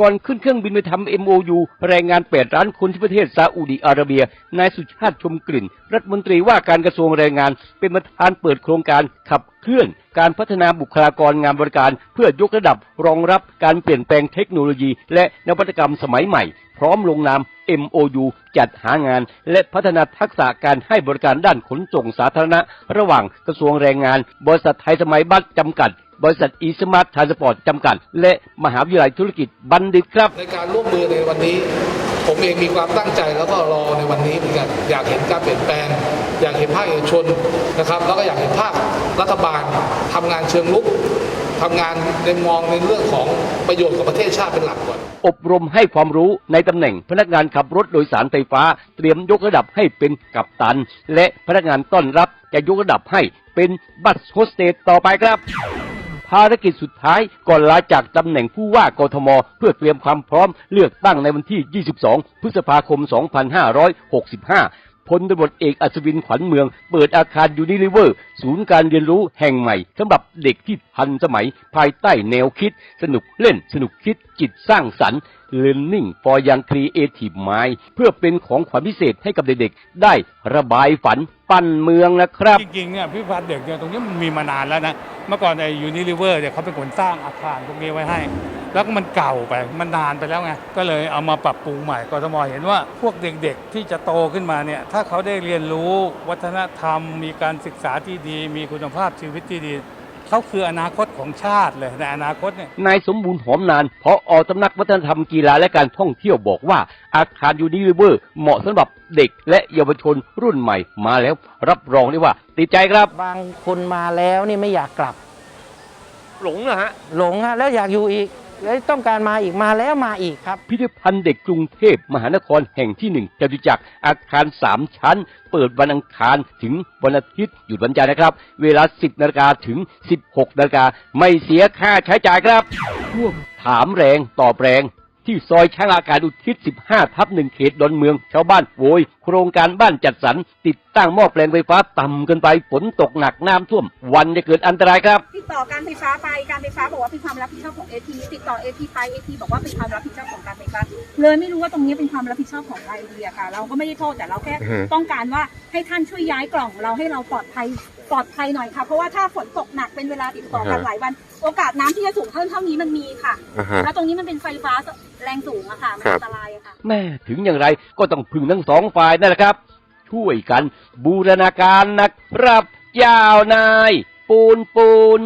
ก่อนขึ้นเครื่องบินไปทำ MOU แรงงาน 8 ล้านคนที่ประเทศซาอุดิอาระเบีย นายสุชาติชมกลิ่น รัฐมนตรีว่าการกระทรวงแรงงาน เป็นประธานเปิดโครงการขับเคลื่อน การพัฒนาบุคลากรงานบริการ เพื่อยกระดับรองรับการเปลี่ยนแปลงเทคโนโลยี และนวัตกรรมสมัยใหม่ พร้อมลงนาม MOU จัดหางาน และพัฒนาทักษะการให้บริการด้านขนส่งสาธารณะ ระหว่างกระทรวงแรงงาน บริษัทไทยสมัยบัตรจำกัด บริษัทอีสมาร์ททรานสปอร์ตจำกัด และมหาวิทยาลัยธุรกิจบัณฑิตครับ ในการร่วมมือในวันนี้ ผมเองมีความตั้งใจแล้วก็รอในวันนี้เหมือนกันอยากเห็นการเปลี่ยนแปลง อยากเห็นภาคเอกชนนะครับแล้วก็อยากเห็นภาครัฐบาลทำงานเชิงลุกทำงานในมองในเรื่องของประโยชน์กับประเทศชาติเป็นหลักก่อน อบรมให้ความรู้ในตำแหน่งพนักงานขับรถโดยสารไฟฟ้า เตรียมยกระดับให้เป็นกัปตัน และพนักงานต้อนรับจะยกระดับให้เป็นบัสโฮสเตสต่อไปครับ ภารกิจสุดท้ายก่อนลาจากตำแหน่งผู้ว่ากทม เพื่อเตรียมความพร้อมเลือกตั้งในวันที่ 22 พฤษภาคม 2565 พลตำรวจเอกอัศวินขวัญเมือง เปิดอาคารยูนิลิเวอร์ ศูนย์การเรียนรู้แห่งใหม่สำหรับเด็กที่ทันสมัยภายใต้แนวคิด สนุกเล่นสนุกคิดจิตสร้างสรรค์ Learning for Young Creative Mind เพื่อเป็นของขวัญพิเศษให้กับเด็กๆ ได้ระบายฝันปั้นเมืองนะครับ จริงๆเนี่ยพิพิธภัณฑ์เด็กเนี่ยตรงนี้มันมีมานานแล้วนะ เมื่อก่อนไอ้ยูนิลิเวอร์เนี่ยเขาเป็นคนสร้างอาคารพวกนี้ไว้ให้ แล้วก็มันเก่าไปมันนานไปแล้วไงก็เลยเอามาปรับปรุงใหม่กทมเห็นว่าพวกเด็กๆที่จะโตขึ้นมาเนี่ยถ้าเขาได้เรียนรู้วัฒนธรรม มีการศึกษาที่ดี มีคุณภาพชีวิตที่ดีเขาคืออนาคตของชาติเลยในอนาคตเนี่ยนายสมบูรณ์หอมนานพออสำนักวัฒนธรรมกีฬาและการท่องเที่ยวบอกว่า อาคารยูนิลิเวอร์ เหมาะสำหรับเด็กและเยาวชนรุ่นใหม่มาแล้ว รับรองได้ว่า ติดใจครับ บางคนมาแล้วนี่ไม่อยากกลับ หลงนะฮะ หลงฮะแล้วอยากอยู่อีก แล้วต้องการมาอีกมาแล้วมาอีกครับ พิพิธภัณฑ์เด็กกรุงเทพมหานครแห่งที่หนึ่งจตุจักรอาคารสามชั้น เปิดวันอังคารถึงวันอาทิตย์หยุดวันจันทร์นะครับ เวลา 10นาฬิกาถึง 16นาฬิกาไม่เสียค่าใช้จ่ายครับช่วงถามแรงตอบแรง ที่ซอยช่างอากาศอุทิศ 15 ทับหนึ่งเขตดอนเมือง ชาวบ้านโวยโครงการบ้านจัดสรร ติดตั้งหม้อแปลงไฟฟ้าต่ำเกินไปฝนตกหนักน้ำท่วม วันจะเกิดอันตรายครับ ติดต่อการไฟฟ้าไปการไฟฟ้าบอกว่าเป็นความรับผิดชอบของเอทีติดต่อเอทีไปเอทีบอกว่าเป็นความรับผิดชอบของการไฟฟ้าเลยไม่รู้ว่าตรงนี้เป็นความรับผิดชอบของไอเดียค่ะ เราก็ไม่ได้โทษแต่เราแค่ต้องการว่าให้ท่านช่วยย้ายกล่องเราให้เราปลอดภัย ปลอดภัยหน่อยค่ะ เพราะว่าถ้าฝนตกหนักเป็นเวลาติดต่อกันหลายวัน โอกาสน้ำที่จะสูงเท่าเท่านี้มันมีค่ะ อ่าฮะ แล้วตรงนี้มันเป็นไฟฟ้าแรงสูงอะค่ะมันครับ อันตรายอะค่ะ แม่ถึงอย่างไรก็ต้องพึ่งทั้งสองฝ่ายนั่นแหละครับ ช่วยกันบูรณาการนะครับยาวนาย ปูนปูน